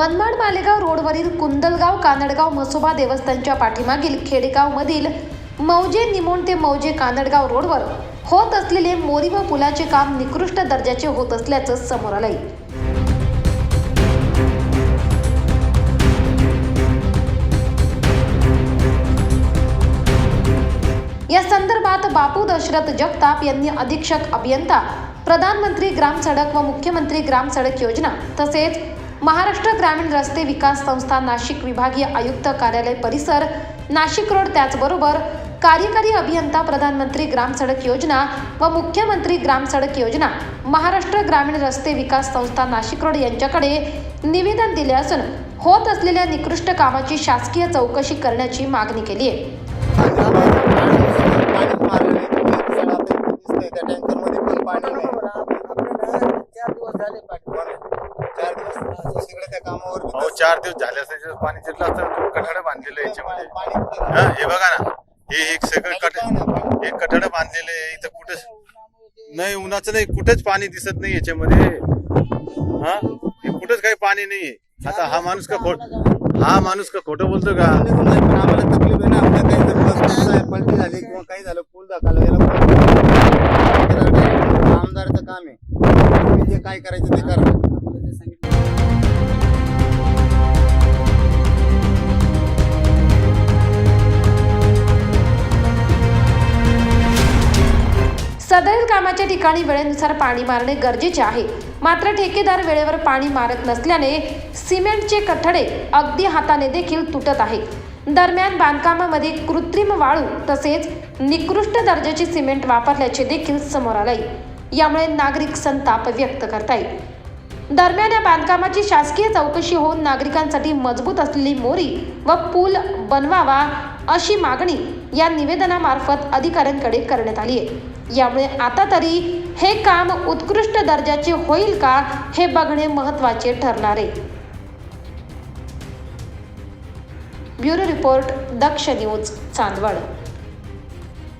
मनमाड मालेगाव रोडवरील कुंदलगाव कानडगाव मसोबा देवस्थानच्या पाठीमागील खेडेगावमधील मौजे निमोण ते मौजे कानडगाव रोडवर होत असलेले मोरी व पुलाचे काम निकृष्ट दर्जाचे होत असल्याचं समोर आलंय. या संदर्भात बापू दशरथ जगताप यांनी अधीक्षक अभियंता प्रधानमंत्री ग्राम सडक व मुख्यमंत्री ग्राम सडक योजना तसेच महाराष्ट्र ग्रामीण रस्ते विकास संस्था नाशिक विभागीय आयुक्त कार्यालय परिसर नाशिक रोड त्याचबरोबर कार्यकारी अभियंता प्रधानमंत्री ग्राम सडक योजना व मुख्यमंत्री ग्राम सडक योजना महाराष्ट्र ग्रामीण रस्ते विकास संस्था नाशिक रोड यांच्याकडे निवेदन दिले असून होत असलेल्या निकृष्ट कामाची शासकीय चौकशी करण्याची मागणी केली आहे. त्या कामावर अहो चार दिवस झाले त्याच्यात पाणी जिरलं असतं कठड बांधलेलं आहे याच्यामध्ये. कुठं हा हे बघा ना हे एक सगळं पाणी. हे कठड बांधलेलं आहे इथं कुठेच नाही उन्हाचं नाही कुठेच पाणी दिसत नाही याच्यामध्ये. हा? हे कुठेच काही पाणी नाहीये आता हा माणूस का खोट हा माणूस का खोटं बोलतो का? आम्हाला तकलीफ आहे ना आमच्या काही जर पलटी झाली किंवा काही झालं पूल दाखवलं त्याला आमदारचं काम आहे. जे काय करायचं ते करा. सदरील कामाच्या ठिकाणी वेळेनुसार पाणी मारणे गरजेचे आहे. मात्र ठेकेदार वेळेवर पाणी मारत नसल्याने सिमेंटचे कठडे अगदी हाताने देखील तुटत आहे. दरम्यान बांधकामामध्ये कृत्रिम वाळू तसेच निकृष्ट दर्जाची सिमेंट वापरल्याचे देखील समोर आले यामुळे नागरिक संताप व्यक्त करतायत. दरम्यान या बांधकामाची शासकीय चौकशी होऊन नागरिकांसाठी मजबूत असलेली मोरी व पूल बनवावा अशी मागणी या निवेदनामार्फत अधिकाऱ्यांकडे करण्यात आली आहे यामुळे आता तरी हे काम उत्कृष्ट दर्जाचे होईल का हे बघणे महत्त्वाचे ठरणार आहे. Bureau report Daksh news Chandwad.